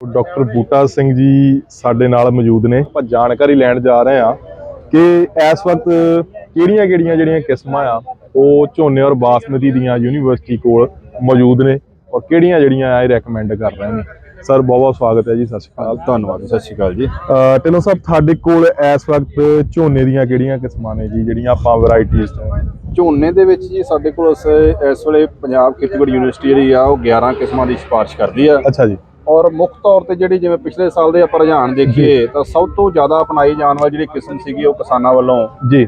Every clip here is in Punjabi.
ਡਾਕਟਰ ਬੂਟਾ ਸਿੰਘ ਜੀ ਸਾਡੇ ਨਾਲ ਮੌਜੂਦ ਨੇ। ਆਪਾਂ ਜਾਣਕਾਰੀ ਲੈਣ ਜਾ ਰਹੇ ਹਾਂ ਕਿ ਇਸ ਵਕਤ ਕਿਹੜੀਆਂ-ਕਿਹੜੀਆਂ ਜਿਹੜੀਆਂ ਕਿਸਮਾਂ ਆ ਉਹ ਝੋਨੇ ਔਰ ਬਾਸਮਤੀ ਦੀਆਂ ਯੂਨੀਵਰਸਿਟੀ ਕੋਲ ਮੌਜੂਦ ਨੇ ਔਰ ਕਿਹੜੀਆਂ ਜਿਹੜੀਆਂ ਆ ਇਹ ਰეკਮੈਂਡ ਕਰ ਰਹੇ ਨੇ। ਸਰ ਬਹੁਤ ਬਹੁਤ ਸਵਾਗਤ ਹੈ ਜੀ ਸਤਿ ਸ਼੍ਰੀ ਅਕਾਲ। ਧੰਨਵਾਦ ਸਤਿ ਸ਼੍ਰੀ ਅਕਾਲ ਜੀ। ਢਿੱਲੋਂ ਸਾਹਿਬ ਤੁਹਾਡੇ ਕੋਲ ਇਸ ਵਕਤ ਝੋਨੇ ਦੀਆਂ ਕਿਹੜੀਆਂ ਕਿਸਮਾਂ ਨੇ ਜੀ ਜਿਹੜੀਆਂ ਆਪਾਂ ਵੈਰਾਈਟੀਆਂ ਝੋਨੇ ਦੇ ਵਿੱਚ ਜੀ ਸਾਡੇ ਕੋਲ ਇਸ ਵੇਲੇ ਪੰਜਾਬ ਖੇਤੀਬਾੜੀ ਯੂਨੀਵਰਸਿਟੀ ਜਿਹੜੀ ਆ ਉਹ 11 ਕਿਸਮਾਂ ਦੀ ਸਿਫਾਰਿਸ਼ ਕਰਦੀ ਆ। ਅੱਛਾ ਜੀ। ਔਰ ਮੁੱਖ ਤੌਰ ਤੇ ਜਿਹੜੀ ਜਿਵੇਂ ਪਿਛਲੇ ਸਾਲ ਦੇ ਆਪਾਂ ਰੁਝਾਨ ਦੇਖੀਏ ਤਾਂ ਸਭ ਤੋਂ ਜ਼ਿਆਦਾ ਅਪਣਾਈ ਜਾਣ ਵਾਲੀ ਜਿਹੜੀ ਕਿਸਮ ਸੀਗੀ ਉਹ ਕਿਸਾਨਾਂ ਵੱਲੋਂ। ਜੀ।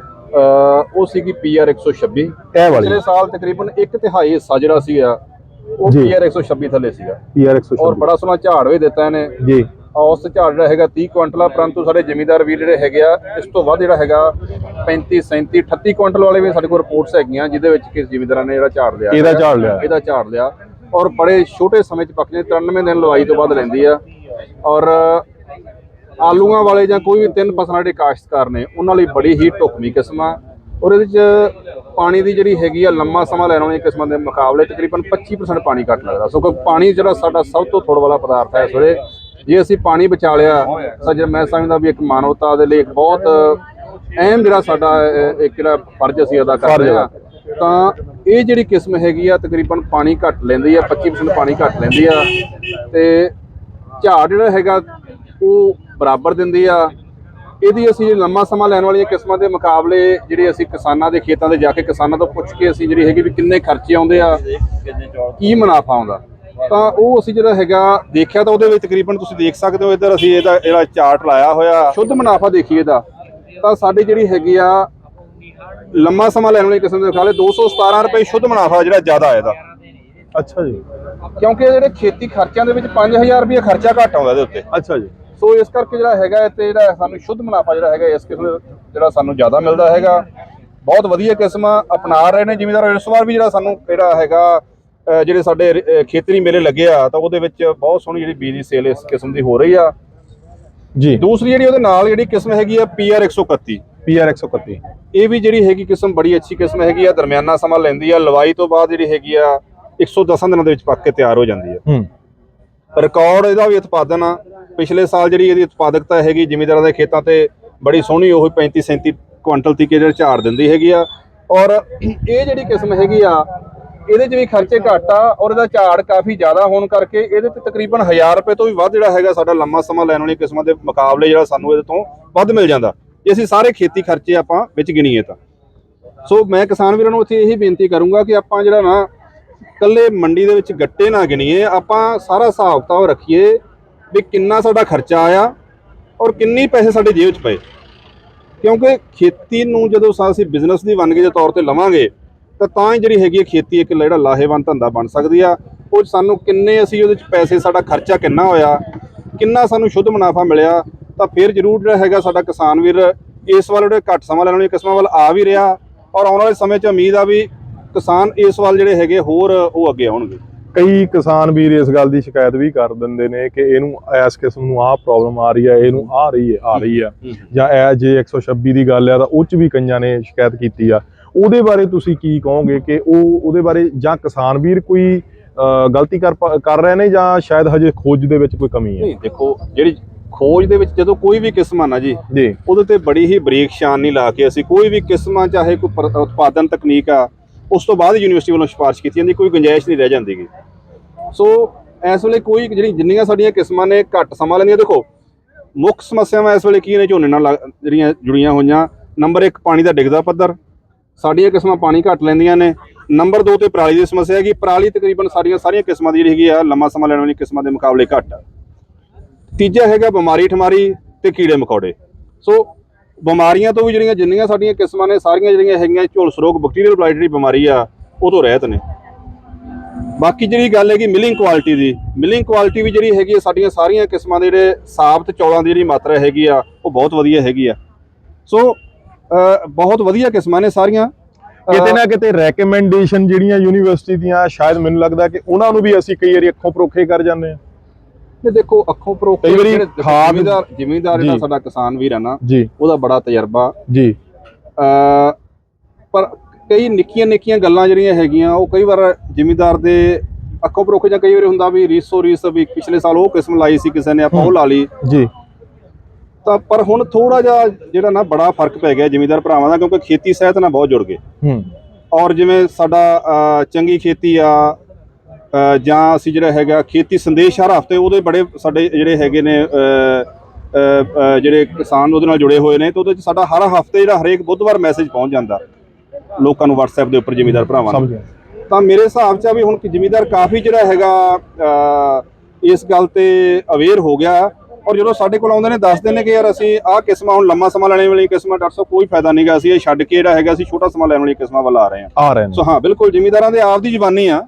ਉਹ ਸੀਗੀ PR 126 ਇਹ ਵਾਲੀ। ਪਿਛਲੇ ਸਾਲ ਤਕਰੀਬਨ ਇੱਕ ਤਿਹਾਈ ਹਿੱਸਾ ਜਿਹੜਾ ਸੀਗਾ ਉਹ। PR 126 ਥੱਲੇ ਸੀਗਾ। ਔਰ 126 ਬੜਾ ਸੋਹਣਾ ਝਾੜ ਵੀ ਦਿੱਤਾ ਇਹਨੇ। ਜੀ। ਔਸਤ ਝਾੜ ਜਿਹੜਾ ਹੈਗਾ 30 ਕੁਇੰਟਲ ਆ ਪਰੰਤੂ ਸਾਡੇ ਜ਼ਿਮੀਂਦਾਰ ਵੀਰ ਜਿਹੜੇ ਹੈਗੇ ਆ ਇਸ ਤੋਂ ਵੱਧ ਜਿਹੜਾ ਹੈਗਾ 35 37 38 ਕੁਇੰਟਲ ਵਾਲੇ ਵੀ ਸਾਡੇ ਕੋਲ ਰਿਪੋਰਟਸ ਹੈਗੀਆਂ ਜਿਹਦੇ ਵਿੱਚ ਕਿਸ ਜ਼ਿਮੀਂਦਾਰਾਂ ਨੇ ਜਿਹੜਾ ਝਾੜ ਲਿਆ ਇਹਦਾ। ਝਾੜ ਲਿਆ। ਇਹਦਾ ਝਾੜ ਲਿਆ। ਔਰ ਬੜੇ ਛੋਟੇ ਸਮੇਂ ਚ ਪੱਕਦੇ 93 ਦਿਨ ਲਵਾਈ ਤੋਂ ਬਾਅਦ ਲੈਂਦੀ ਆ। ਔਰ ਆਲੂਆਂ ਵਾਲੇ ਜਾਂ ਕੋਈ ਵੀ ਤਿੰਨ ਫਸਲਾਂ ਜਿਹੜੇ ਕਾਸ਼ਤਕਾਰ ਨੇ ਉਹਨਾਂ ਲਈ ਬੜੀ ਹੀ ਢੁਕਵੀਂ ਕਿਸਮ ਆ। ਔਰ ਇਹਦੇ ਚ ਪਾਣੀ ਦੀ ਜਿਹੜੀ ਹੈਗੀ ਆ ਲੰਮਾ ਸਮਾਂ ਲੈਣ ਵਾਲੀਆਂ ਕਿਸਮਾਂ ਦੇ ਮੁਕਾਬਲੇ ਤਕਰੀਬਨ 25% ਪਾਣੀ ਘੱਟ ਲੱਗਦਾ। ਸੋ ਕਿ ਪਾਣੀ ਜਿਹੜਾ ਸਾਡਾ ਸਭ ਤੋਂ ਥੋੜ ਵਾਲਾ ਪਦਾਰਥ ਹੈ ਇਸ ਵੇਲੇ। ਜੇ ਅਸੀਂ ਪਾਣੀ ਬਚਾ ਲਿਆ ਤਾਂ ਜਿਹੜਾ ਮੈਂ ਸਮਝਦਾ ਵੀ ਇੱਕ ਮਾਨਵਤਾ ਦੇ ਲਈ ਇੱਕ ਬਹੁਤ ਅਹਿਮ ਜਿਹੜਾ ਸਾਡਾ ਇੱਕ ਜਿਹੜਾ ਫਰਜ਼ ਅਸੀਂ ਅਦਾ ਕਰ ਰਹੇ ਹਾਂ। ਤਾਂ ਇਹ ਜਿਹੜੀ ਕਿਸਮ ਹੈਗੀ ਆ, ਤਕਰੀਬਨ ਪਾਣੀ ਘੱਟ ਲੈਂਦੀ ਆ 25% ਪਾਣੀ ਘੱਟ ਲੈਂਦੀ ਆ। ਤੇ ਝਾੜ ਜਿਹੜਾ ਹੈਗਾ, ਉਹ ਬਰਾਬਰ ਦਿੰਦੀ ਆ। ਇਹਦੀ ਅਸੀਂ ਲੰਮਾ ਸਮਾਂ ਲੈਣ ਵਾਲੀਆਂ ਕਿਸਮਾਂ ਦੇ ਮੁਕਾਬਲੇ ਜਿਹੜੇ ਅਸੀਂ ਕਿਸਾਨਾਂ ਦੇ ਖੇਤਾਂ ਤੇ ਜਾ ਕੇ ਕਿਸਾਨਾਂ ਤੋਂ ਪੁੱਛ ਕੇ ਅਸੀਂ ਜਿਹੜੀ ਹੈਗੀ ਵੀ ਕਿੰਨੇ ਖਰਚੇ ਆਉਂਦੇ ਆ, ਕੀ ਮੁਨਾਫਾ ਆਉਂਦਾ। ਤਾਂ ਉਹ ਅਸੀਂ ਜਿਹੜਾ ਹੈਗਾ, ਦੇਖਿਆ ਤਾਂ ਉਹਦੇ ਵਿੱਚ ਤਕਰੀਬਨ ਤੁਸੀਂ ਦੇਖ ਸਕਦੇ ਹੋ, ਇੱਧਰ ਅਸੀਂ ਇਹਦਾ ਜਿਹੜਾ ਚਾਰਟ ਲਾਇਆ ਹੋਇਆ। ਸ਼ੁੱਧ ਮੁਨਾਫਾ ਦੇਖੀਏ ਇਹਦਾ। ਤਾਂ ਸਾਡੀ ਜਿਹੜੀ ਹੈਗੀ ਆ ਲੰਮਾ ਸਮਾਂ ਲੈਣ ਵਾਲੀ ਕਿਸਮ ਦੇ ਮੁਕਾਬਲੇ 217 ਰੁਪਏ ਸ਼ੁੱਧ ਮੁਨਾਫਾ ਜਿਹੜਾ ਜ਼ਿਆਦਾ ਆ ਇਹਦਾ। ਅੱਛਾ ਜੀ। ਕਿਉਂਕਿ ਜਿਹੜੇ ਖੇਤੀ ਖਰਚਿਆਂ ਦੇ ਵਿੱਚ 5000 ਰੁਪਏ ਖਰਚਾ ਘੱਟ ਆਉਂਦਾ ਇਹਦੇ ਉੱਤੇ। ਅੱਛਾ ਜੀ। ਸੋ ਇਸ ਕਰਕੇ ਜਿਹੜਾ ਹੈਗਾ ਤੇ ਜਿਹੜਾ ਸਾਨੂੰ ਸ਼ੁੱਧ ਮੁਨਾਫਾ ਜਿਹੜਾ ਹੈਗਾ ਇਸ ਕਿਸਮ ਦਾ ਜਿਹੜਾ ਸਾਨੂੰ ਜ਼ਿਆਦਾ ਮਿਲਦਾ ਹੈਗਾ। ਬਹੁਤ ਵਧੀਆ ਕਿਸਮ ਅਪਣਾ ਰਹੇ ਨੇ ਜ਼ਿਮੀਦਾਰ। ਇਸ ਵਾਰ ਵੀ ਜਿਹੜਾ ਸਾਨੂੰ ਜਿਹੜਾ ਹੈਗਾ ਜਿਹੜੇ ਸਾਡੇ ਖੇਤਰੀ ਮੇਲੇ ਲੱਗੇ ਆ ਤਾਂ ਉਹਦੇ ਵਿੱਚ ਬਹੁਤ ਸੋਹਣੀ ਜਿਹੜੀ ਬੀਜ ਦੀ ਸੇਲ ਇਸ ਕਿਸਮ ਦੀ ਹੋ ਰਹੀ ਆ। ਜੀ। ਦੂਸਰੀ ਜਿਹੜੀ ਉਹਦੇ ਨਾਲ ਜਿਹੜੀ ਕਿਸਮ ਹੈਗੀ ਆ PR 131 PR 131 ਇਹ ਵੀ ਜਿਹੜੀ ਹੈਗੀ ਕਿਸਮ ਬੜੀ ਅੱਛੀ ਕਿਸਮ ਹੈਗੀ ਆ ਦਰਮਿਆਨਾ ਸਮਾਂ ਲੈਂਦੀ ਆ ਲਵਾਈ ਤੋਂ ਬਾਅਦ ਜਿਹੜੀ ਹੈਗੀ ਆ 110 ਦਿਨਾਂ ਦੇ ਵਿੱਚ ਪੱਕ ਕੇ ਤਿਆਰ ਹੋ ਜਾਂਦੀ ਆ। ਹੂੰ। ਰਿਕਾਰਡ ਇਹਦਾ ਵੀ ਉਤਪਾਦਨ ਆ। ਪਿਛਲੇ ਸਾਲ ਜਿਹੜੀ ਇਹਦੀ ਉਤਪਾਦਕਤਾ ਹੈਗੀ ਜ਼ਿਮੀਂਦਾਰਾਂ ਦੇ ਖੇਤਾਂ ਤੇ ਬੜੀ ਸੋਹਣੀ ਉਹ 35 37 ਕੁਇੰਟਲ ਤੀਕੇ ਜਿਹੜਾ ਝਾੜ ਦਿੰਦੀ ਹੈਗੀ ਆ। ਔਰ ਇਹ ਜਿਹੜੀ ਕਿਸਮ ਹੈਗੀ ਆ ਇਹਦੇ 'ਚ ਵੀ ਖਰਚੇ ਘੱਟ ਆ ਔਰ ਇਹਦਾ ਝਾੜ ਕਾਫੀ ਜ਼ਿਆਦਾ ਹੋਣ ਕਰਕੇ ਇਹਦੇ ਤੇ ਤਕਰੀਬਨ 1000 ਰੁਪਏ ਤੋਂ ਵੀ ਵੱਧ ਜਿਹੜਾ ਹੈਗਾ ਸਾਡਾ ਲੰਮਾ ਸਮਾਂ ਲੈਣ ਵਾਲੀ ਕਿਸਮਾਂ ਦੇ ਮੁਕਾਬਲੇ ਜਿਹੜਾ ਸਾਨੂੰ ਇਹਦੇ ਤੋਂ ਵੱਧ ਮਿਲ ਜਾਂਦਾ। ਜੇ ਅਸੀਂ ਸਾਰੇ ਖੇਤੀ ਖਰਚੇ ਆਪਾਂ ਵਿੱਚ ਗਿਣੀਏ ਤਾਂ। ਸੋ ਮੈਂ ਕਿਸਾਨ ਵੀਰਾਂ ਨੂੰ ਇੱਥੇ ਇਹੀ ਬੇਨਤੀ ਕਰੂੰਗਾ ਕਿ ਆਪਾਂ ਜਿਹੜਾ ਨਾ ਕੱਲੇ ਮੰਡੀ ਦੇ ਵਿੱਚ ਗੱਟੇ ਨਾ ਗਿਣੀਏ, ਆਪਾਂ ਸਾਰਾ ਹਿਸਾਬ ਕਿਤਾਬ ਰੱਖੀਏ ਵੀ ਕਿੰਨਾ ਸਾਡਾ ਖਰਚਾ ਆਇਆ ਔਰ ਕਿੰਨੀ ਪੈਸੇ ਸਾਡੇ ਜੇਬ 'ਚ ਪਏ। ਕਿਉਂਕਿ ਖੇਤੀ ਨੂੰ ਜਦੋਂ ਅਸੀਂ ਬਿਜ਼ਨਸ ਦੀ ਵੰਨਗੀ ਦੇ ਤੌਰ ਤੇ ਲਵਾਂਗੇ, ਤਾਂ ਤਾਂ ਹੀ ਜਿਹੜੀ ਹੈਗੀ ਹੈ ਖੇਤੀ ਇੱਕ ਜਿਹੜਾ ਲਾਹੇਵੰਦ ਧੰਦਾ ਬਣ ਸਕਦੀ ਆ। ਉਹ ਸਾਨੂੰ ਕਿੰਨੇ ਅਸੀਂ ਉਹਦੇ 'ਚ ਪੈਸੇ, ਸਾਡਾ ਖਰਚਾ ਕਿੰਨਾ ਹੋਇਆ, ਕਿੰਨਾ ਸਾਨੂੰ ਸ਼ੁੱਧ ਮੁਨਾਫਾ ਮਿਲਿਆ ਤਾਂ ਫਿਰ ਜ਼ਰੂਰ ਜਿਹੜਾ ਹੈਗਾ ਸਾਡਾ ਕਿਸਾਨ ਵੀਰ ਇਸ ਵੱਲ ਜਿਹੜੇ ਘੱਟ ਸਮਾਂ ਲੈਣ ਵਾਲੀਆਂ ਕਿਸਮਾਂ ਵੱਲ ਆ ਵੀ ਰਿਹਾ ਔਰ ਆਉਣ ਵਾਲੇ ਸਮੇਂ 'ਚ ਉਮੀਦ ਆ ਵੀ ਕਿਸਾਨ ਇਸ ਵੱਲ ਜਿਹੜੇ ਹੈਗੇ ਹੋਰ ਉਹ ਅੱਗੇ ਆਉਣਗੇ। ਕਈ ਕਿਸਾਨ ਵੀਰ ਇਸ ਗੱਲ ਦੀ ਸ਼ਿਕਾਇਤ ਵੀ ਕਰ ਦਿੰਦੇ ਨੇ ਕਿ ਇਹਨੂੰ ਇਸ ਕਿਸਮ ਨੂੰ ਆਹ ਪ੍ਰੋਬਲਮ ਆ ਰਹੀ ਹੈ ਇਹਨੂੰ ਆ ਰਹੀ ਹੈ ਆ ਰਹੀ ਆ। ਜਾਂ ਇਹ ਜੇ 126 ਦੀ ਗੱਲ ਆ ਤਾਂ ਉਹ ਚ ਵੀ ਕਈਆਂ ਨੇ ਸ਼ਿਕਾਇਤ ਕੀਤੀ ਆ। ਉਹਦੇ ਬਾਰੇ ਤੁਸੀਂ ਕੀ ਕਹੋਗੇ ਕਿ ਉਹ ਉਹਦੇ ਬਾਰੇ ਜਾਂ ਕਿਸਾਨ ਵੀਰ ਕੋਈ ਗਲਤੀ ਕਰ ਕਰ ਰਹੇ ਨੇ ਜਾਂ ਸ਼ਾਇਦ ਹਜੇ ਖੋਜ ਦੇ ਵਿੱਚ ਕੋਈ ਕਮੀ ਹੈ ਦੇਖੋ ਜਿਹੜੀ ਖੋਜ ਦੇ ਵਿੱਚ ਜਦੋਂ ਕੋਈ ਵੀ ਕਿਸਮ ਆ ਨਾ ਜੀ ਜੀ। ਉਹਦੇ ਤੇ ਬੜੀ ਹੀ ਬਰੀਕ ਸ਼ਾਨ ਨਹੀਂ ਲਾ ਕੇ ਅਸੀਂ ਕੋਈ ਵੀ ਕਿਸਮਾਂ ਚਾਹੇ ਕੋਈ ਪਰ- ਉਤਪਾਦਨ ਤਕਨੀਕ ਆ ਉਸ ਤੋਂ ਬਾਅਦ ਯੂਨੀਵਰਸਿਟੀ ਵੱਲੋਂ ਸਿਫਾਰਿਸ਼ ਕੀਤੀ ਜਾਂਦੀ ਕੋਈ ਗੁੰਜਾਇਸ਼ ਨਹੀਂ ਰਹਿ ਜਾਂਦੀਗੀ ਸੋ ਇਸ ਵੇਲੇ ਕੋਈ ਜਿਹੜੀ ਜਿੰਨੀਆਂ ਸਾਡੀਆਂ ਕਿਸਮਾਂ ਨੇ ਘੱਟ ਸਮਾਂ ਲੈਂਦੀਆਂ ਦੇਖੋ ਮੁੱਖ ਸਮੱਸਿਆਵਾਂ ਇਸ ਵੇਲੇ ਕੀ ਨੇ ਝੋਨੇ ਨਾਲ ਲੱਗ- ਜਿਹੜੀਆਂ ਜੁੜੀਆਂ ਹੋਈਆਂ। ਨੰਬਰ 1 ਪਾਣੀ ਦਾ ਡਿੱਗਦਾ ਪੱਧਰ। ਸਾਡੀਆਂ ਕਿਸਮਾਂ ਪਾਣੀ ਘੱਟ ਲੈਂਦੀਆਂ ਨੇ। ਨੰਬਰ 2 ਤੇ ਪਰਾਲੀ ਦੀ ਸਮੱਸਿਆ ਹੈਗੀ। ਪਰਾਲੀ ਤਕਰੀਬਨ ਸਾਰੀਆਂ ਸਾਰੀਆਂ ਕਿਸਮਾਂ ਦੀ ਜਿਹੜੀ ਹੈਗੀ ਆ ਲੰਮਾ ਸਮਾਂ ਲੈਣ ਵਾਲੀ ਕਿਸਮਾਂ ਦੇ ਮੁਕਾਬਲੇ ਘੱਟ। ਆ ਤੀਜਾ ਹੈਗਾ ਬਿਮਾਰੀ ਠਮਾਰੀ ਤੇ ਕੀੜੇ ਮਕੌੜੇ। ਸੋ ਬਿਮਾਰੀਆਂ ਤੋਂ ਵੀ ਜਿਹੜੀਆਂ ਜਿੰਨੀਆਂ ਸਾਡੀਆਂ ਕਿਸਮਾਂ ਨੇ, ਸਾਰੀਆਂ ਜਿਹੜੀਆਂ ਹੈਗੀਆਂ ਝੋਲਸ ਰੋਗ ਬੈਕਟੀਰੀਅਲ ਬਲਾਈਟ ਜਿਹੜੀ ਬਿਮਾਰੀ ਆ, ਉਹ ਤੋਂ ਰਹਿਤ ਨੇ। ਬਾਕੀ ਜਿਹੜੀ ਗੱਲ ਹੈਗੀ ਮਿਲਿੰਗ ਕੁਆਲਿਟੀ ਦੀ ਮਿਲਿੰਗ ਕੁਆਲਿਟੀ ਵੀ ਜਿਹੜੀ ਹੈਗੀ ਆ, ਸਾਡੀਆਂ ਸਾਰੀਆਂ ਕਿਸਮਾਂ ਦੇ ਜਿਹੜੇ ਸਾਬਤ ਚੌਲਾਂ ਦੀ ਜਿਹੜੀ ਮਾਤਰਾ ਹੈਗੀ ਆ, ਉਹ ਬਹੁਤ ਵਧੀਆ ਹੈਗੀ ਆ। ਸੋ ਬਹੁਤ ਵਧੀਆ ਕਿਸਮਾਂ ਨੇ ਸਾਰੀਆਂ। ਕਿਤੇ ਨਾ ਕਿਤੇ ਰეკਮੈਂਡੇਸ਼ਨ ਜਿਹੜੀਆਂ ਯੂਨੀਵਰਸਿਟੀ ਦੀਆਂ, ਸ਼ਾਇਦ ਮੈਨੂੰ ਲੱਗਦਾ ਕਿ ਉਹਨਾਂ ਨੂੰ ਵੀ ਅਸੀਂ ਕਈ ਵਾਰੀ ਅੱਖੋਂ ਪਰੋਖੇ ਕਰ ਜਾਂਦੇ ਆ ਤੇ ਦੇਖੋ ਅੱਖੋਂ ਪਰੋਖੇ ਕਈ ਵਾਰੀ ਖਾਦ- ਜ਼ਿਮੀਂਦਾਰ ਜ਼ਿਮੀਂਦਾਰ ਜਿਹੜਾ ਜੀ। ਸਾਡਾ ਕਿਸਾਨ ਵੀਰ ਆ ਨਾ ਜੀ। ਉਹਦਾ ਬੜਾ ਤਜਰਬਾ। ਜੀ। ਅ ਪਰ ਕਈ ਨਿੱਕੀਆਂ ਨਿੱਕੀਆਂ ਗੱਲਾਂ ਜਿਹੜੀਆਂ ਹੈਗੀਆਂ ਉਹ ਕਈ ਵਾਰ ਜ਼ਿਮੀਂਦਾਰ ਦੇ ਅੱਖੋਂ ਪਰੋਖੇ ਜਾਂ ਕਈ ਵਾਰੀ ਹੁੰਦਾ ਵੀ ਰੀਸੋ ਰੀਸ ਵੀ ਪਿਛਲੇ ਸਾਲ ਉਹ ਕਿਸਮ ਲਾਈ ਸੀ ਕਿਸੇ ਨੇ ਆਪਾਂ ਉਹ ਲਾ ਲਈ। ਜੀ। ਤਾਂ ਪਰ ਹੁਣ ਥੋੜਾ ਜਿਹਾ ਜਿਹੜਾ ਨਾ ਬੜਾ ਫ਼ਰਕ ਪੈ ਗਿਆ ਜ਼ਿਮੀਂਦਾਰ ਭਰਾਵਾਂ ਦਾ ਕਿਉਂਕਿ ਖੇਤੀ ਸਹਿਤ ਨਾਲ ਬਹੁਤ ਜੁੜ ਗਏ। ਹੂੰ। ਔਰ ਜਿਵੇਂ ਸਾਡਾ ਅ, ਚੰਗੀ ਖੇਤੀ ਆ ਜਾਂ ਅਸੀਂ ਜਿਹੜਾ ਹੈਗਾ ਖੇਤੀ ਸੰਦੇਸ਼ ਹਰ ਹਫ਼ਤੇ ਉਹਦੇ ਬੜੇ ਸਾਡੇ ਜਿਹੜੇ ਹੈਗੇ ਨੇ ਜਿਹੜੇ ਕਿਸਾਨ ਉਹਦੇ ਨਾਲ ਜੁੜੇ ਹੋਏ ਨੇ ਤੇ ਉਹਦੇ ਚ ਸਾਡਾ ਹਰ ਹਫ਼ਤੇ ਜਿਹੜਾ ਹਰੇਕ ਬੁੱਧਵਾਰ ਮੈਸੇਜ ਪਹੁੰਚ ਜਾਂਦਾ ਲੋਕਾਂ ਨੂੰ WhatsApp ਦੇ ਉੱਪਰ ਜ਼ਿਮੀਂਦਾਰ ਭਰਾਵਾਂ ਨੂੰ। ਤਾਂ ਮੇਰੇ ਹਿਸਾਬ 'ਚ ਵੀ ਹੁਣ ਕਿ ਜ਼ਿਮੀਂਦਾਰ ਕਾਫੀ ਜਿਹੜਾ ਹੈਗਾ ਇਸ ਗੱਲ ਤੇ ਅਵੇਅਰ ਹੋ ਗਿਆ ਔਰ ਜਦੋਂ ਸਾਡੇ ਕੋਲ ਆਉਂਦੇ ਨੇ ਦੱਸਦੇ ਨੇ ਕਿ ਯਾਰ ਅਸੀਂ ਆਹ ਕਿਸਮਾਂ ਹੁਣ ਲੰਮਾ ਸਮਾਂ ਲੈਣੇ ਵਾਲੀ ਕਿਸਮਾਂ ਡਾਕਟਰ ਸਾਹਿਬ ਕੋਈ ਫਾਇਦਾ ਨਹੀਂਗਾ ਅਸੀਂ ਇਹ ਛੱਡ ਕੇ ਜਿਹੜਾ ਹੈਗਾ ਅਸੀਂ ਛੋਟਾ ਸਮਾਂ ਲੈਣ ਵਾਲੀ ਕਿਸਮਾਂ ਵੱਲ ਆ ਰਹੇ ਹਾਂ। ਸੋ ਹਾਂ ਬਿਲਕੁਲ ਜ਼ਿਮੀਂਦਾਰਾਂ ਦੇ ਆਪ ਦੀ ਜ਼ਬਾਨੀ ਆ।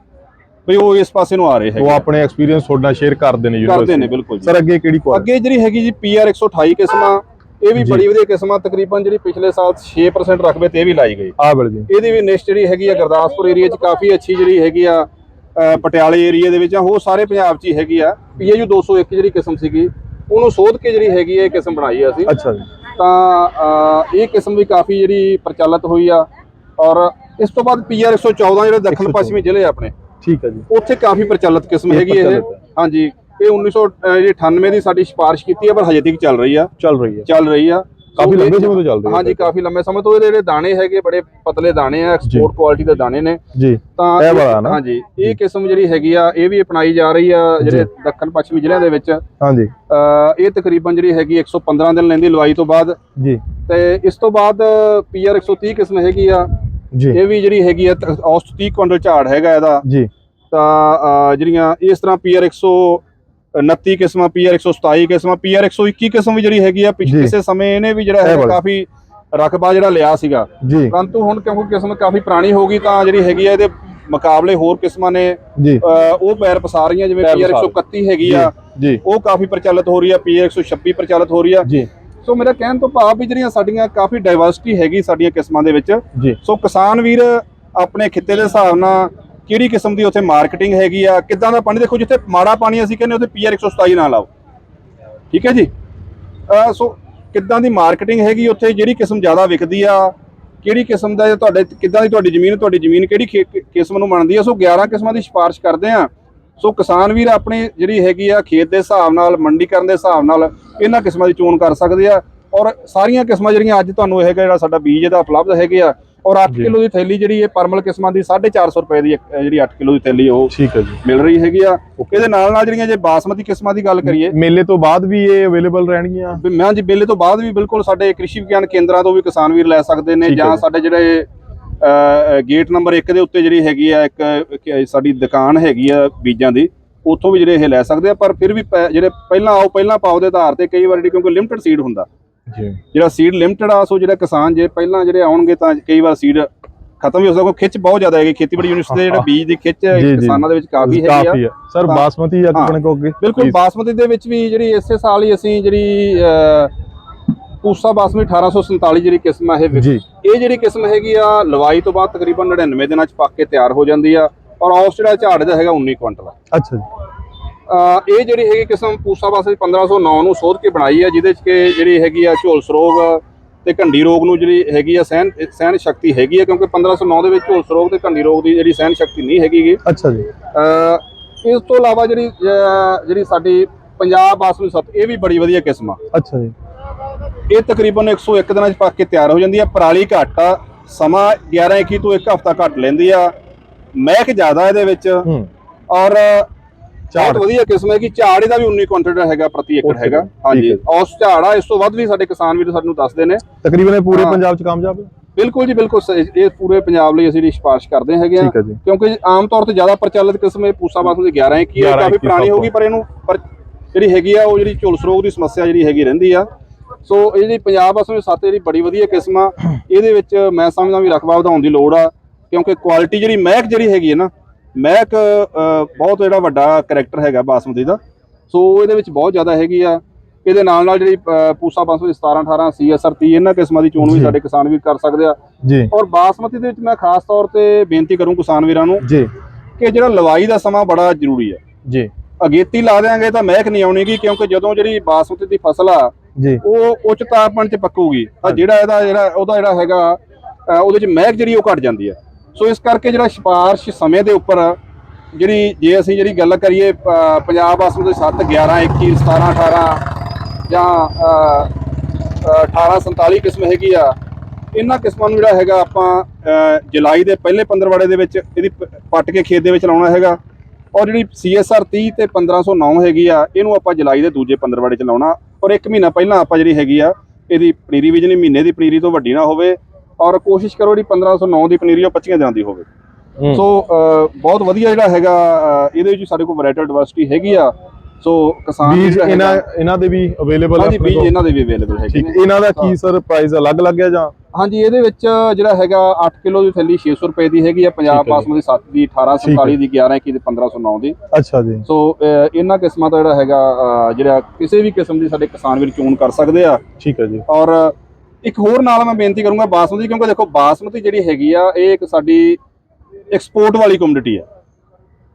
ਵੀ ਉਹ ਇਸ ਪਾਸੇ ਨੂੰ ਆ ਰਹੇ ਉਹ ਹੈਗੇ ਆਪਣੇ ਐਕਸਪੀਰੀਅੰਸ ਤੁਹਾਡੇ ਸ਼ੇਅਰ ਕਰਦੇ ਨੇ ਕਰਦੇ ਨੇ ਬਿਲਕੁਲ ਜੀ। ਸਰ ਅੱਗੇ ਕਿਹੜੀ ਕੁਆਲਿਟੀ ਅੱਗੇ ਜਿਹੜੀ ਹੈਗੀ ਜੀ PR 128 ਕਿਸਮਾਂ ਇਹ ਵੀ। ਬੜੀ ਵਧੀਆ ਕਿਸਮਾਂ ਤਕਰੀਬਨ ਜਿਹੜੀ ਪਿਛਲੇ ਸਾਲ 6% ਰਕਬੇ ਤੇ ਇਹ ਵੀ ਲਾਈ ਗਈ। ਆ ਬਿਲ ਜੀ। ਇਹਦੀ ਵੀ ਨਿਸ਼ ਜਿਹੜੀ ਹੈਗੀ ਆ ਗੁਰਦਾਸਪੁਰ ਏਰੀਆ 'ਚ ਕਾਫੀ ਅੱਛੀ ਜਿਹੜੀ ਹੈਗੀ ਆ ਪਟਿਆਲੇ ਏਰੀਆ ਦੇ ਵਿੱਚ ਆ ਹੋਰ ਸਾਰੇ ਪੰਜਾਬ 'ਚ ਹੀ ਹੈਗੀ ਆ। PAU 201 ਜਿਹੜੀ ਕਿਸਮ ਸੀਗੀ ਉਹਨੂੰ ਸੋਧ ਕੇ ਜਿਹੜੀ ਹੈਗੀ ਆ ਇਹ ਕਿਸਮ ਬਣਾਈ ਆ ਅਸੀਂ। ਅੱਛਾ ਜੀ। ਤਾਂ ਇਹ ਕਿਸਮ ਵੀ ਕਾਫੀ ਜਿਹੜੀ ਪ੍ਰਚਲਿਤ ਹੋਈ ਆ। ਔਰ ਇਸ ਤੋਂ ਬਾਅਦ PR 114 ਜਿਹੜੇ ਦੱਖਣ 114 ਪੱਛਮੀ ਜ਼ਿਲ੍ਹੇ ਆਪਣੇ। ਠੀਕ ਹੈ ਜੀ। ਉੱਥੇ ਕਾਫੀ ਪ੍ਰਚਲਿਤ ਕਿਸਮ ਹੈਗੀ ਇਹ। ਹਾਂਜੀ ਇਹ 1998 ਦੀ ਸਾਡੀ ਸਿਫਾਰਿਸ਼ ਕੀਤੀ ਹੈ ਪਰ ਹਜੇ ਤੱਕ ਚੱਲ ਰਹੀ ਆ। ਚੱਲ ਰਹੀ ਹੈ। ਚੱਲ ਰਹੀ ਆ। ਕਾਫੀ ਲੰਬੇ ਸਮੇਂ ਤੋਂ ਚੱਲ ਰਹੀ ਹੈ। ਹਾਂਜੀ ਕਾਫੀ ਲੰਬੇ ਸਮੇਂ ਤੋਂ ਇਹਦੇ ਜਿਹੜੇ ਦਾਣੇ ਹੈਗੇ ਬੜੇ ਪਤਲੇ ਦਾਣੇ ਆ ਐਕਸਪੋਰਟ ਕੁਆਲਿਟੀ ਦੇ ਦਾਣੇ ਨੇ। ਜੀ। ਤਾਂ ਇਹ ਵਾਲਾ ਨਾ? ਹਾਂਜੀ ਇਹ ਕਿਸਮ ਜਿਹੜੀ ਹੈਗੀ ਆ ਇਹ ਵੀ ਅਪਣਾਈ ਜਾ ਰਹੀ ਆ ਜਿਹੜੇ ਦੱਖਣ ਪੱਛਮੀ ਜ਼ਿਲ੍ਹਿਆਂ ਦੇ ਵਿੱਚ। ਹਾਂਜੀ। ਇਹ ਤਕਰੀਬਨ ਜਿਹੜੀ ਹੈਗੀ 115 ਦਿਨ ਲੈਂਦੀ ਲਵਾਈ ਤੋਂ ਬਾਅਦ। ਜੀ। ਤੇ ਇਸ ਤੋਂ ਬਾਅਦ PR 130 ਕਿਸਮ ਹੈਗੀ ਆ। ਜੀ। ਇਹ ਵੀ ਜਿਹੜੀ ਹੈਗੀ ਆ ਔਸਤ 30 ਕੁਇੰਟਲ ਝਾੜ ਹੈਗਾ ਇਹਦਾ। ਜੀ। ਤਾਂ ਜਿਹੜੀਆਂ ਇਸ ਤਰ੍ਹਾਂ PR 129 ਕਿਸਮਾਂ PR 127 ਕਿਸਮਾਂ PR 121 ਕਿਸਮ ਵੀ ਜਿਹੜੀ ਹੈਗੀ ਆ। ਪਿਛਲੇ ਕਿਸੇ ਸਮੇਂ ਇਹਨੇ ਵੀ ਜਿਹੜਾ ਹੈ। ਕਾਫੀ ਰਕਬਾ ਜਿਹੜਾ ਲਿਆ ਸੀਗਾ। ਪਰੰਤੂ ਹੁਣ ਕਿਉਂਕਿ ਕਿਸਮ ਕਾਫੀ ਪੁਰਾਣੀ ਹੋ ਗਈ ਤਾਂ ਜਿਹੜੀ ਹੈਗੀ ਆ ਇਹਦੇ ਮੁਕਾਬਲੇ ਹੋਰ ਕਿਸਮਾਂ ਨੇ ਉਹ ਪੈਰ ਪਸਾਰ ਰਹੀਆਂ ਜਿਵੇਂ ਪਸਾਰ 131 ਹੈਗੀ ਆ ਉਹ ਕਾਫੀ ਪ੍ਰਚਲਿਤ ਹੋ ਰਹੀ ਆ PR 126 ਪ੍ਰਚਲਿਤ ਹੋ ਰਹੀ ਆ। ਸੋ ਮੇਰਾ ਕਹਿਣ ਤੋਂ ਭਾਵ ਵੀ ਜਿਹੜੀਆਂ ਸਾਡੀਆਂ ਕਾਫੀ ਡਾਈਵਰਸਿਟੀ ਹੈਗੀ ਸਾਡੀਆਂ ਕਿਸਮਾਂ ਦੇ ਵਿੱਚ ਸੋ ਕਿਸਾਨ ਵੀਰ ਆਪਣੇ ਖਿੱਤੇ ਦੇ ਹਿਸਾਬ ਨਾਲ ਕਿਹੜੀ ਕਿਸਮ ਦੀ ਉੱਥੇ ਮਾਰਕੀਟਿੰਗ ਹੈਗੀ ਆ ਕਿੱਦਾਂ ਦਾ ਪਾਣੀ ਦੇਖੋ ਜਿੱਥੇ ਮਾੜਾ ਪਾਣੀ ਅਸੀਂ ਕਹਿੰਦੇ ਉੱਥੇ PR 127 ਨਾ ਲਾਓ। ਠੀਕ ਹੈ ਜੀ? ਸੋ ਕਿੱਦਾਂ ਦੀ ਮਾਰਕੀਟਿੰਗ ਹੈਗੀ ਉੱਥੇ ਜਿਹੜੀ ਕਿਸਮ ਜ਼ਿਆਦਾ ਵਿਕਦੀ ਆ ਕਿਹੜੀ ਕਿਸਮ ਦਾ ਤੁਹਾਡੇ ਕਿੱਦਾਂ ਦੀ ਤੁਹਾਡੀ ਜ਼ਮੀਨ ਤੁਹਾਡੀ ਜ਼ਮੀਨ ਕਿਹੜੀ ਕਿਸਮ ਨੂੰ ਮੰਨਦੀ ਆ ਸੋ 11 ਕਿਸਮਾਂ ਦੀ ਸਿਫਾਰਿਸ਼ ਕਰਦੇ ਆ ਸੋ ਕਿਸਾਨ ਵੀਰ ਆਪਣੀ ਜਿਹੜੀ ਹੈਗੀ ਆ ਖੇਤ ਦੇ ਹਿਸਾਬ ਨਾਲ ਮੰਡੀਕਰਨ ਦੇ ਹਿਸਾਬ ਨਾਲ ਇਹਨਾਂ ਕਿਸਮਾਂ ਦੀ ਚੋਣ ਕਰ ਸਕਦੇ ਆ ਔਰ ਸਾਰੀਆਂ ਕਿਸਮਾਂ ਜਿਹੜੀਆਂ ਅੱਜ ਤੁਹਾਨੂੰ ਇਹ ਹੈਗਾ ਜਿਹੜਾ ਸਾਡਾ ਬੀਜ ਇਹਦਾ ਉਪਲਬਧ ਹੈਗੇ ਆ ਔਰ 8 ਜੀ। ਕਿਲੋ ਦੀ ਥੈਲੀ ਜਿਹੜੀ ਇਹ ਪਰਮਲ ਕਿਸਮਾਂ ਦੀ 450 ਰੁਪਏ ਦੀ ਜਿਹੜੀ 8 ਕਿਲੋ ਦੀ ਥੈਲੀ ਉਹ ਠੀਕ ਹੈ ਜੀ। ਮਿਲ ਰਹੀ ਹੈਗੀ ਆ। ਇਹਦੇ ਨਾਲ ਨਾਲ ਜਿਹੜੀਆਂ ਜੇ ਬਾਸਮਤੀ ਕਿਸਮਾਂ ਦੀ ਗੱਲ ਕਰੀਏ। ਮੇਲੇ ਤੋਂ ਬਾਅਦ ਵੀ ਇਹ ਅਵੇਲੇਬਲ ਰਹਿਣਗੀਆਂ? ਮੈਂ ਜੀ ਬੇਲੇ ਤੋਂ ਬਾਅਦ ਵੀ ਬਿਲਕੁਲ ਸਾਡੇ ਕ੍ਰਿਸ਼ੀ ਵਿਗਿਆਨ ਕੇਂਦਰਾਂ ਤੋਂ ਵੀ ਕਿਸਾਨ ਵੀਰ ਲੈ ਸਕਦੇ ਨੇ ਜਾਂ। ਸਾਡੇ ਜਿਹੜੇ ਗੇਟ ਨੰਬਰ 1 ਦੇ ਉੱਤੇ ਜਿਹੜੀ ਹੈਗੀ ਆ ਇੱਕ ਸਾਡੀ ਦੁਕਾਨ ਹੈਗੀ ਆ ਬੀਜਾਂ ਦੀ ਉੱਥੋਂ ਵੀ ਜਿਹੜੇ ਇਹ ਲੈ ਸਕਦੇ ਆ ਪਰ ਫਿਰ ਵੀ ਜਿਹੜੇ ਪਹਿਲਾਂ ਆਓ ਪਹਿਲਾਂ ਪਾਓ ਦੇ ਆਧਾਰ ਤੇ ਕਈ ਵਾਰ ਕਿਉਂਕਿ ਲਿਮਟਿਡ ਸੀਡ ਹੁੰਦਾ ਜੀ ਜਿਹੜਾ ਸੀਡ ਲਿਮਟਿਡ ਆ ਸੋ ਜਿਹੜਾ ਕਿਸਾਨ ਜੇ ਪਹਿਲਾਂ ਜਿਹੜੇ ਆਉਣਗੇ ਤਾਂ ਕਈ ਵਾਰ ਸੀਡ ਖਤਮ ਵੀ ਹੋ ਸਕਦਾ ਖਿੱਚ ਬਹੁਤ ਜ਼ਿਆਦਾ ਹੈਗੀ ਖੇਤੀਬਾੜੀ ਯੂਨੀਵਰਸਿਟੀ ਦੇ ਜਿਹੜਾ ਬੀਜ ਦੀ ਖਿੱਚ। ਕਿਸਾਨਾਂ ਦੇ ਵਿੱਚ ਕਾਫੀ ਹੈਗੀ ਆ ਹੈ ਸਰ ਬਾਸਮਤੀ ਜਾਂ ਹਾਂ। ਆਪਣੇ ਕੋ ਅੱਗੇ ਬਿਲਕੁਲ. ਬਾਸਮਤੀ ਦੇ ਵਿੱਚ ਵੀ ਜਿਹੜੀ ਇਸੇ ਸਾਲ ਹੀ ਅਸੀਂ ਜਿਹੜੀ ਪੂਸਾ ਬਾਸਮਤੀ 1847 ਜਿਹੜੀ ਕਿਸਮ ਆ ਇਹ ਇਹ ਜਿਹੜੀ ਕਿਸਮ ਹੈਗੀ ਆ ਲਵਾਈ ਤੋਂ ਬਾਅਦ ਤਕਰੀਬਨ 99 ਦਿਨਾਂ ਚ ਪੱਕ ਕੇ ਤਿਆਰ ਹੋ ਜਾਂਦੀ ਆ ਔਰ ਔਸ ਜਿਹੜਾ ਝਾੜ ਦਾ ਹੈਗਾ 19 ਕੁਇੰਟਲ ਆ। ਅੱਛਾ ਜੀ। ਇਹ ਜਿਹੜੀ ਹੈਗੀ ਕਿਸਮ ਪੂਸਾ ਬਾਸਮਤੀ 1509 ਨੂੰ ਸੋਧ ਕੇ ਬਣਾਈ ਆ ਜਿਹਦੇ ਚ ਕਿ ਜਿਹੜੀ ਹੈਗੀ ਆ ਝੋਲਸ ਰੋਗ ਤੇ ਘੰਡੀ ਰੋਗ ਨੂੰ ਜਿਹੜੀ ਹੈਗੀ ਆ ਸਹਿਨ ਸਹਿਨ ਸ਼ਕਤੀ ਹੈਗੀ ਆ ਕਿਉਂਕਿ 1509 ਦੇ ਵਿੱਚ ਝੋਲਸ ਰੋਗ ਤੇ ਘੰਡੀ ਰੋਗ ਦੀ ਜਿਹੜੀ ਸਹਿਨ ਸ਼ਕਤੀ ਨਹੀਂ ਹੈਗੀ ਅੱਛਾ ਜੀ। ਇਸ ਤੋਂ ਇਲਾਵਾ ਜਿਹੜੀ ਜਿਹੜੀ ਸਾਡੀ ਪੰਜਾਬ ਬਾਸਮਤੀ ਸੱਤ ਇਹ ਵੀ ਬੜੀ ਵਧੀਆ ਕਿਸਮ ਆ। ਅੱਛਾ ਜੀ। ਇਹ ਤਕਰੀਬਨ 101 ਦਿਨਾਂ 'ਚ ਪੱਕ ਕੇ ਤਿਆਰ ਹੋ ਜਾਂਦੀ ਆ। ਪਰਾਲੀ ਘੱਟ ਆ ਸਮਾਂ 11 21 ਤੋਂ ਇੱਕ ਹਫ਼ਤਾ ਘੱਟ ਲੈਂਦੀ ਆ। ਮਹਿਕ ਜ਼ਿਆਦਾ ਇਹਦੇ ਵਿੱਚ। ਹੂੰ। ਔਰ ਝਾੜ। ਬਹੁਤ ਵਧੀਆ ਕਿਸਮ ਹੈ ਕਿ ਝਾੜ ਇਹਦਾ ਵੀ 19 ਕੁਇੰਟਲ ਹੈਗਾ ਪ੍ਰਤੀ ਏਕੜ ਹੈਗਾ। ਹਾਂਜੀ। ਹੈ। ਔਸ ਝਾੜ ਆ ਇਸ ਤੋਂ ਵੱਧ ਵੀ ਸਾਡੇ ਕਿਸਾਨ ਵੀਰ ਸਾਨੂੰ ਦੱਸਦੇ ਨੇ। ਤਕਰੀਬਨ ਇਹ ਪੂਰੇ ਹਾਂ। ਪੰਜਾਬ ਚ ਕਾਮਯਾਬ ਹੈ? ਬਿਲਕੁਲ ਜੀ ਬਿਲਕੁਲ। ਇਹ ਪੂਰੇ ਪੰਜਾਬ ਲਈ ਅਸੀਂ ਸਿਫਾਰਿਸ਼ ਕਰਦੇ ਹੈਗੇ ਆ। ਹੈ ਕਿਉਂਕਿ ਆਮ ਤੌਰ ਤੇ ਜ਼ਿਆਦਾ ਪ੍ਰਚਲਿਤ ਕਿਸਮ ਇਹ ਪੂਸਾ ਬਾਸਮਤੀ 11 21 ਹੈ 11 ਕਾਫੀ 21 ਪੁਰਾਣੀ ਹੋ ਗਈ ਪਰ ਇਹਨੂੰ ਪਰ ਜਿਹੜੀ ਹੈਗੀ ਆ ਉਹ ਜਿਹੜੀ ਝੁਲਸ ਰੋਗ ਦੀ ਸਮੱਸਿਆ ਜਿਹੜੀ ਹੈਗੀ ਰਹਿੰਦੀ ਆ। ਸੋ ਇਹ ਜਿਹੜੀ ਪੰਜਾਬ ਬਾਸਮਤੀ ਸੱਤ ਜਿਹੜੀ ਬੜੀ ਵਧੀਆ ਕਿਸਮ ਆ। ਇਹਦੇ ਵਿੱਚ ਮੈਂ ਸਮਝਦਾ ਵੀ ਰਕਬਾ ਵਧਾਉਣ ਦੀ ਲੋੜ ਆ ਕਿਉਂਕਿ ਕੁਆਲਿਟੀ ਜਿਹੜੀ ਮਹਿਕ ਜਿਹੜੀ ਹੈਗੀ ਹੈ ਨਾ ਮਹਿਕ ਬਹੁਤ ਜਿਹੜਾ ਵੱਡਾ ਕੈਰੈਕਟਰ ਹੈਗਾ ਬਾਸਮਤੀ ਦਾ। ਸੋ ਇਹਦੇ ਵਿੱਚ ਬਹੁਤ ਜ਼ਿਆਦਾ ਹੈਗੀ ਆ। ਇਹਦੇ ਨਾਲ ਨਾਲ ਜਿਹੜੀ ਪੂਸਾ ਬਾਸਮਤੀ 17 18 ਸੀਐਸਆਰ 30 ਇਹਨਾਂ ਕਿਸਮਾਂ ਦੀ ਚੋਣ ਵੀ। ਸਾਡੇ ਕਿਸਾਨ ਵੀ ਕਰ ਸਕਦੇ ਆ। ਜੀ। ਔਰ ਬਾਸਮਤੀ ਦੇ ਵਿੱਚ ਮੈਂ ਖਾਸ ਤੌਰ ਤੇ ਬੇਨਤੀ ਕਰੂੰ ਕਿਸਾਨ ਵੀਰਾਂ ਨੂੰ ਜੀ। ਕਿ ਜਿਹੜਾ ਲਵਾਈ ਦਾ ਸਮਾਂ ਬੜਾ ਜ਼ਰੂਰੀ ਹੈ ਜੀ। ਅਗੇਤੀ ਲਾ ਦੇਾਂਗੇ ਤਾਂ ਮਹਿਕ ਨਹੀਂ ਆਉਣੀਗੀ ਕਿਉਂਕਿ ਜਦੋਂ ਜਿਹੜੀ ਬਾਸਮਤੀ ਦੀ ਫਸਲ ਆ ਉਹ ਉੱਚ ਤਾਪਮਾਨ 'ਚ ਪੱਕੂਗੀ। ਤਾਂ ਜਿਹੜਾ ਇਹਦਾ ਜਿਹੜਾ ਉਹਦਾ ਜਿਹੜਾ ਹੈਗਾ ਉਹਦੇ 'ਚ ਮਹਿਕ ਜਿਹੜੀ ਉਹ ਘਟ ਜਾਂਦੀ ਹੈ। ਸੋ ਇਸ ਕਰਕੇ ਜਿਹੜਾ ਸਿਫਾਰਸ਼ ਸਮੇਂ ਦੇ ਉੱਪਰ ਜਿਹੜੀ ਜੇ ਅਸੀਂ ਜਿਹੜੀ ਗੱਲ ਕਰੀਏ ਪੰਜਾਬ ਬਾਸਮਤੀ 7 11 21 17 18 ਜਾਂ ਅ, ਅ, 18 47 ਕਿਸਮ ਹੈਗੀ ਆ ਇਹਨਾਂ ਕਿਸਮਾਂ ਨੂੰ ਜਿਹੜਾ ਹੈਗਾ ਆਪਾਂ ਜੁਲਾਈ ਦੇ ਪਹਿਲੇ 15 ਵਾੜੇ ਦੇ ਵਿੱਚ ਇਹਦੀ ਪੱਟ ਕੇ ਖੇਤ ਦੇ ਵਿੱਚ ਲਾਉਣਾ ਹੈਗਾ। ਔਰ ਜਿਹੜੀ CSR 30 ਤੇ 1509 ਹੈਗੀ ਆ ਇਹਨੂੰ ਆਪਾਂ ਜੁਲਾਈ ਦੇ ਦੂਜੇ 15 ਵਾੜੇ ਚ ਲਾਉਣਾ। ਔਰ ਇੱਕ ਮਹੀਨਾ ਪਹਿਲਾਂ ਆਪਾਂ ਜਿਹੜੀ ਹੈਗੀ ਆ ਇਹਦੀ ਪਨੀਰੀ ਬੀਜਣੀ ਮਹੀਨੇ ਦੀ ਪਨੀਰੀ ਤੋਂ ਵੱਡੀ ਨਾ ਹੋਵੇ ਔਰ ਕੋਸ਼ਿਸ਼ ਕਰੋ ਜਿਹੜੀ 1509 ਦੀ ਪਨੀਰੀ ਉਹ 25 ਦਿਨਾਂ ਦੀ ਹੋਵੇ। ਸੋ ਬਹੁਤ ਵਧੀਆ ਜਿਹੜਾ ਹੈਗਾ ਇਹਦੇ ਵਿੱਚ ਸਾਡੇ ਕੋਲ ਵੈਰਾਈਟਲ ਡਿਵਰਸਿਟੀ ਹੈਗੀ ਆ। ਸੋ ਕਿਸਾਨ ਬੀਜ ਇਹਨਾਂ ਇਹਨਾਂ ਦੇ ਵੀ ਅਵੇਲੇਬਲ ਹਾਂਜੀ ਬੀਜ ਇਹਨਾਂ ਦੇ ਵੀ ਅਵੇਲੇਬਲ ਹੈਗੇ ਠੀਕ। ਇਹਨਾਂ ਦਾ ਕੀ ਸਰ ਪ੍ਰਾਈਸ ਅਲੱਗ ਅਲੱਗ ਹੈ ਜਾਂ? ਹਾਂਜੀ ਇਹਦੇ ਵਿੱਚ ਜਿਹੜਾ ਹੈਗਾ 8 ਕਿਲੋ ਦੀ ਥੈਲੀ 600 ਰੁਪਏ ਦੀ ਹੈਗੀ ਆ ਪੰਜਾਬ। ਬਾਸਮਤੀ 7 ਦੀ 1847 ਦੀ 11 21 ਦੀ 1509 ਦੀ। ਅੱਛਾ ਜੀ। ਸੋ ਇਹਨਾਂ ਕਿਸਮਾਂ ਦਾ ਜਿਹੜਾ ਹੈਗਾ ਜਿਹੜਾ ਕਿਸੇ ਵੀ ਕਿਸਮ ਦੀ ਸਾਡੇ ਕਿਸਾਨ ਵੀਰ ਚੋਣ ਕਰ ਸਕਦੇ ਆ। ਠੀਕ ਹੈ ਜੀ। ਔਰ ਇੱਕ ਹੋਰ ਨਾਲ ਮੈਂ ਬੇਨਤੀ ਕਰੂੰਗਾ ਬਾਸਮਤੀ ਕਿਉਂਕਿ ਦੇਖੋ ਬਾਸਮਤੀ ਜਿਹੜੀ ਹੈਗੀ ਆ ਇਹ ਇੱਕ ਸਾਡੀ ਐਕਸਪੋਰਟ ਵਾਲੀ ਕਮੋਡਿਟੀ ਆ।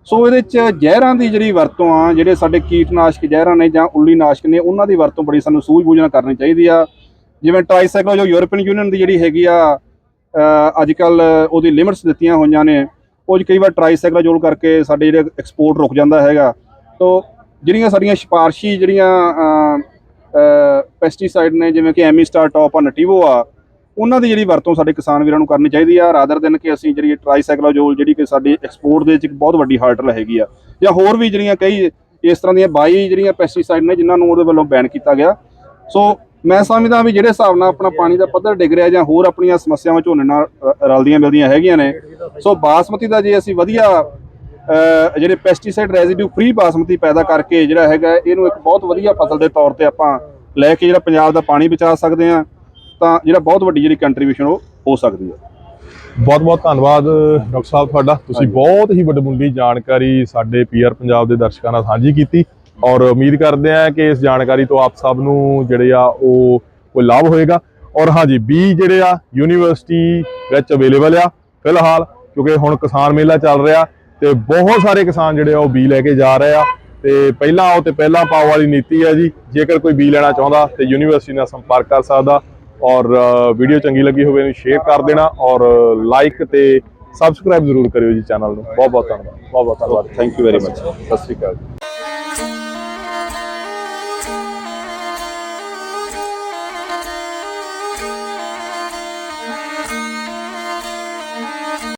ਸੋ ਇਹਦੇ ਚ ਜ਼ਹਿਰਾਂ ਦੀ ਜਿਹੜੀ ਵਰਤੋਂ ਆ ਜਿਹੜੇ ਸਾਡੇ ਕੀਟਨਾਸ਼ਕ ਜ਼ਹਿਰਾਂ ਨੇ ਜਾਂ ਉੱਲੀ ਨਾਸ਼ਕ ਨੇ ਉਹਨਾਂ ਦੀ ਵਰਤੋਂ ਬੜੀ ਸਾਨੂੰ ਸੂਝ-ਬੂਝ ਨਾਲ ਕਰਨੀ ਚਾਹੀਦੀ ਆ। ਜਿਵੇਂ ਟ੍ਰਾਈਸਾਈਕਲ ਜੋ ਯੂਰਪੀਅਨ ਯੂਨੀਅਨ ਦੀ ਜਿਹੜੀ ਹੈਗੀ ਆ ਅੱਜ ਕੱਲ ਉਹਦੀ ਲਿਮਿਟਸ ਦਿੱਤੀਆਂ ਹੋਈਆਂ ਨੇ, ਉਹ 'ਚ ਕਈ ਵਾਰ ਟ੍ਰਾਈਸਾਈਕਲ ਜੋਲ ਕਰਕੇ ਸਾਡੇ ਜਿਹੜੇ ਐਕਸਪੋਰਟ ਰੁਕ ਜਾਂਦਾ ਹੈਗਾ। ਤੋਂ ਜਿਹੜੀਆਂ ਸਾਡੀਆਂ ਸਿਫਾਰਸ਼ੀ ਜਿਹੜੀਆਂ ਪੈਸਟੀਸਾਈਡ ਨੇ, ਜਿਵੇਂ ਕਿ ਐਮੀ ਸਟਾਰ ਟੌਪ ਆ ਨਟੀਵੋ ਆ, ਉਹਨਾਂ ਦੀ ਜਿਹੜੀ ਵਰਤੋਂ ਸਾਡੇ ਕਿਸਾਨ ਵੀਰਾਂ ਨੂੰ ਕਰਨੀ ਚਾਹੀਦੀ ਆ ਰਾਦਰ ਦਿਨ ਕਿ ਅਸੀਂ ਜਿਹੜੀ ਟ੍ਰਾਈਸਾਈਕਲੋਜੋਲ ਜਿਹੜੀ ਕਿ ਸਾਡੀ ਐਕਸਪੋਰਟ ਦੇ ਵਿੱਚ ਇੱਕ ਬਹੁਤ ਵੱਡੀ ਹਰਡਲ ਹੈਗੀ ਆ। ਜਾਂ ਹੋਰ ਵੀ ਜਿਹੜੀਆਂ ਕਈ ਇਸ ਤਰ੍ਹਾਂ ਦੀਆਂ 22 ਜਿਹੜੀਆਂ ਪੈਸਟੀਸਾਈਡ ਨੇ, ਜਿਨ੍ਹਾਂ ਨੂੰ ਉਹਦੇ ਵੱਲੋਂ ਬੈਨ ਕੀਤਾ ਗਿਆ। ਸੋ ਮੈਂ ਸਮਝਦਾ ਵੀ ਜਿਹੜੇ ਹਿਸਾਬ ਨਾਲ ਆਪਣਾ ਪਾਣੀ ਦਾ ਪੱਧਰ ਡਿੱਗ ਰਿਹਾ ਜਾਂ ਹੋਰ ਆਪਣੀਆਂ ਸਮੱਸਿਆਵਾਂ ਝੋਨੇ ਨਾਲ ਰਲਦੀਆਂ ਮਿਲਦੀਆਂ ਹੈਗੀਆਂ ਨੇ ਸੋ ਬਾਸਮਤੀ ਦਾ ਜੇ ਅਸੀਂ ਵਧੀਆ ਜਿਹੜੇ ਪੈਸਟੀਸਾਈਡ ਰੈਜ਼ੀਡਿਊ ਫ੍ਰੀ ਬਾਸਮਤੀ ਪੈਦਾ ਕਰਕੇ ਜਿਹੜਾ ਹੈਗਾ ਇਹਨੂੰ ਇੱਕ ਬਹੁਤ ਵਧੀਆ ਫਸਲ ਦੇ ਤੌਰ ਤੇ ਆਪਾਂ ਲੈ ਕੇ ਜਿਹੜਾ ਪੰਜਾਬ ਦਾ ਪਾਣੀ ਬਚਾ ਸਕਦੇ ਆ ਤਾਂ ਜਿਹੜਾ ਬਹੁਤ ਵੱਡੀ ਜਿਹੜੀ ਕੰਟਰੀਬਿਊਸ਼ਨ ਉਹ ਹੋ ਸਕਦੀ ਹੈ। ਬਹੁਤ ਬਹੁਤ ਧੰਨਵਾਦ ਡਾਕਟਰ ਸਾਹਿਬ ਤੁਹਾਡਾ। ਤੁਸੀਂ ਬਹੁਤ ਹੀ ਵੱਡਮੁੱਲੀ ਜਾਣਕਾਰੀ ਸਾਡੇ ਪੀਆਰ ਪੰਜਾਬ ਦੇ ਦਰਸ਼ਕਾਂ ਨਾਲ ਸਾਂਝੀ ਕੀਤੀ। ਔਰ ਉਮੀਦ ਕਰਦੇ ਹਾਂ ਕਿ ਇਸ ਜਾਣਕਾਰੀ ਤੋਂ ਆਪ ਸਭ ਨੂੰ ਜਿਹੜੇ ਆ ਉਹ ਕੋਈ ਲਾਭ ਹੋਏਗਾ। ਔਰ ਹਾਂਜੀ ਬੀ ਜਿਹੜੇ ਆ, ਯੂਨੀਵਰਸਿਟੀ ਵਿੱਚ ਅਵੇਲੇਬਲ ਆ ਫਿਲਹਾਲ, ਕਿਉਂਕਿ ਹੁਣ ਕਿਸਾਨ ਮੇਲਾ ਚੱਲ ਰਿਹਾ ਤੇ ਬਹੁਤ ਸਾਰੇ ਕਿਸਾਨ ਜਿਹੜੇ ਆ ਉਹ ਬੀ ਲੈ ਕੇ ਜਾ ਰਹੇ ਆ। ਤੇ ਪਹਿਲਾਂ ਆਓ ਤੇ ਪਹਿਲਾਂ ਪਾਓ ਵਾਲੀ ਨੀਤੀ ਹੈ ਜੀ। ਜੇਕਰ ਕੋਈ ਬੀ ਲੈਣਾ ਚਾਹੁੰਦਾ ਤੇ ਯੂਨੀਵਰਸਿਟੀ ਨਾਲ ਸੰਪਰਕ ਕਰ ਸਕਦਾ। ਔਰ ਵੀਡੀਓ ਚੰਗੀ ਲੱਗੀ ਹੋਵੇ ਇਹਨੂੰ ਸ਼ੇਅਰ ਕਰ ਦੇਣਾ ਔਰ ਲਾਈਕ ਤੇ ਸਬਸਕ੍ਰਾਈਬ ਜ਼ਰੂਰ ਕਰਿਓ ਜੀ ਚੈਨਲ ਨੂੰ। ਬਹੁਤ ਬਹੁਤ ਧੰਨਵਾਦ। ਬਹੁਤ ਬਹੁਤ ਧੰਨਵਾਦ। ਥੈਂਕ ਯੂ ਵੈਰੀ ਮਚ ਸਤਿ ਸ਼੍ਰੀ ਅਕਾਲ